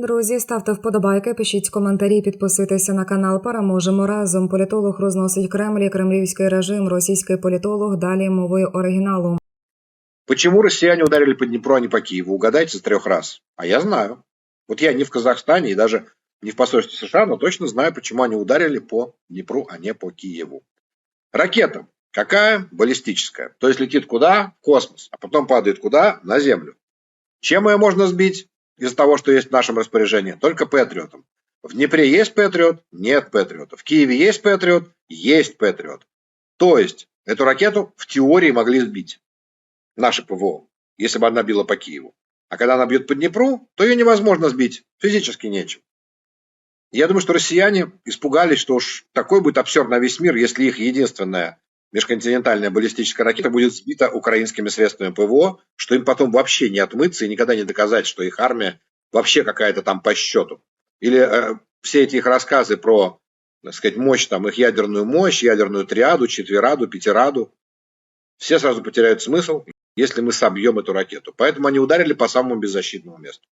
Друзі, ставте вподобайки, пишіть коментарі, підписуйтеся на канал. Переможемо разом. Політолог розносить Кремль, кремлівський режим, російський політолог. Далі мовою оригіналу. Почему россияне ударили по Днепру, а не по Киеву? Угадайте с трех раз. А я знаю. Вот я не в Казахстане и даже не в посольстве США, но точно знаю, почему они ударили по Днепру, а не по Киеву. Ракета. Какая? Баллистическая. То есть летит куда? В космос. А потом падает куда? На Землю. Чем ее можно сбить Из того, что есть в нашем распоряжении? Только Патриотом. В Днепре есть Патриот? Нет Патриота. В Киеве есть Патриот? Есть Патриот. То есть эту ракету в теории могли сбить наше ПВО, если бы она била по Киеву. А когда она бьет по Днепру, то ее невозможно сбить. Физически нечем. Я думаю, что россияне испугались, что уж такой будет обсер на весь мир, если их единственная межконтинентальная баллистическая ракета будет сбита украинскими средствами ПВО, что им потом вообще не отмыться и никогда не доказать, что их армия вообще какая-то там по счету. Или э, все эти их рассказы про, так сказать, мощь, там, их ядерную мощь, ядерную триаду, четвераду, пятираду, все сразу потеряют смысл, если мы собьем эту ракету. Поэтому они ударили по самому беззащитному месту.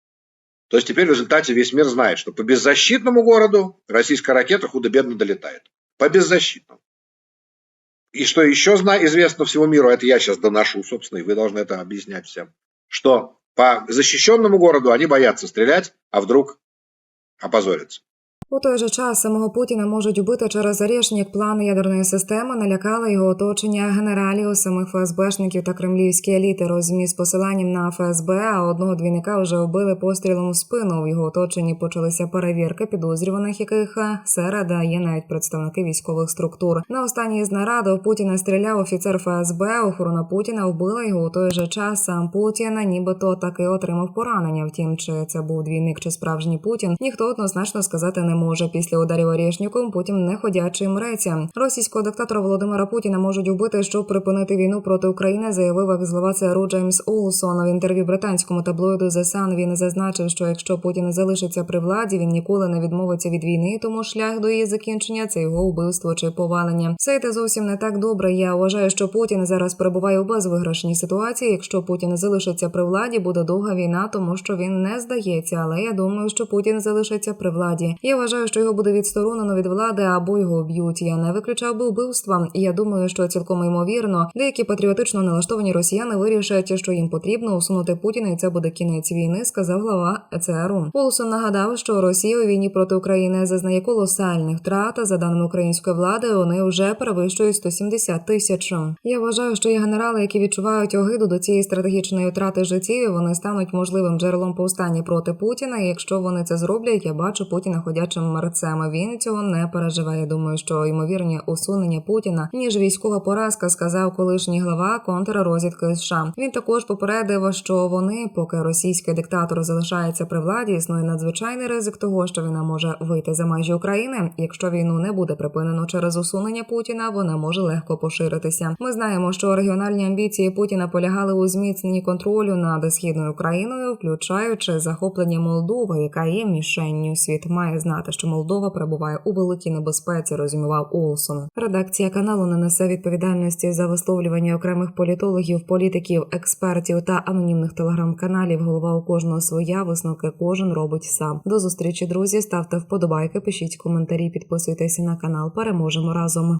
То есть теперь в результате весь мир знает, что по беззащитному городу российская ракета худо-бедно долетает. По беззащитному. И что еще известно всему миру, это я сейчас доношу, собственно, и вы должны это объяснять всем, что по защищенному городу они боятся стрелять, а вдруг опозорятся. У той же час самого Путіна можуть убити через Орешнік. Плани ядерної системи налякали його оточення генералів, самих ФСБшників та кремлівські еліти. Розмі з посиланням на ФСБ, а одного двійника вже вбили пострілом у спину. В його оточенні почалися перевірки підозрюваних, яких е, серед є навіть представники військових структур. На останній з наради у Путіна стріляв офіцер ФСБ. Охорона Путіна вбила його у той же час. Сам Путін нібито таки отримав поранення. Втім, чи це був двійник чи справжній Путін, ніхто однозначно сказати не може. Після ударів Орєшніком Путін не ходячий мреться. Російського диктатора Володимира Путіна можуть убити, щоб припинити війну проти України, заявив екс-глава ЦРУ Джеймс Олсон. В інтерв'ю британському таблоїду The Sun він зазначив, що якщо Путін залишиться при владі, він ніколи не відмовиться від війни, тому шлях до її закінчення це його вбивство чи повалення. Все йде зовсім не так добре. Я вважаю, що Путін зараз перебуває у безвиграшній ситуації. Якщо Путін залишиться при владі, буде довга війна, тому що він не здається. Але я думаю, що Путін залишиться при владі. Я вважаю, що його буде відсторонено від влади або його вб'ють. Я не виключав би вбивства. Я думаю, що цілком ймовірно, деякі патріотично налаштовані росіяни вирішать, що їм потрібно усунути Путіна, і це буде кінець війни, сказав глава ЦРУ. Олсон нагадав, що Росія у війні проти України зазнає колосальних втрат. За даними української влади, вони вже перевищують 170 тисяч. Я вважаю, що є генерали, які відчувають огиду до цієї стратегічної втрати життів. Вони стануть можливим джерелом повстання проти Путіна. І якщо вони це зроблять, я бачу Путіна ходячим мерцем. Він цього не переживає. Думаю, що ймовірні усунення Путіна ніж військова поразка, сказав колишній глава контррозвідки США. Він також попередив, що вони, поки російський диктатор залишається при владі, існує надзвичайний ризик того, що війна може вийти за межі України. Якщо війну не буде припинено через усунення Путіна, вона може легко поширитися. Ми знаємо, що регіональні амбіції Путіна полягали у зміцненні контролю над східною Україною, включаючи захоплення Молдови, яка є мішенню. Світ має знати, що Молдова перебуває у великій небезпеці. Розумівав Олсон. Редакція каналу не несе відповідальності за висловлювання окремих політологів, політиків, експертів та анонімних телеграм-каналів. Голова у кожного своя висновки кожен робить сам. До зустрічі, друзі. Ставте вподобайки, пишіть коментарі, підписуйтесь на канал. Переможемо разом.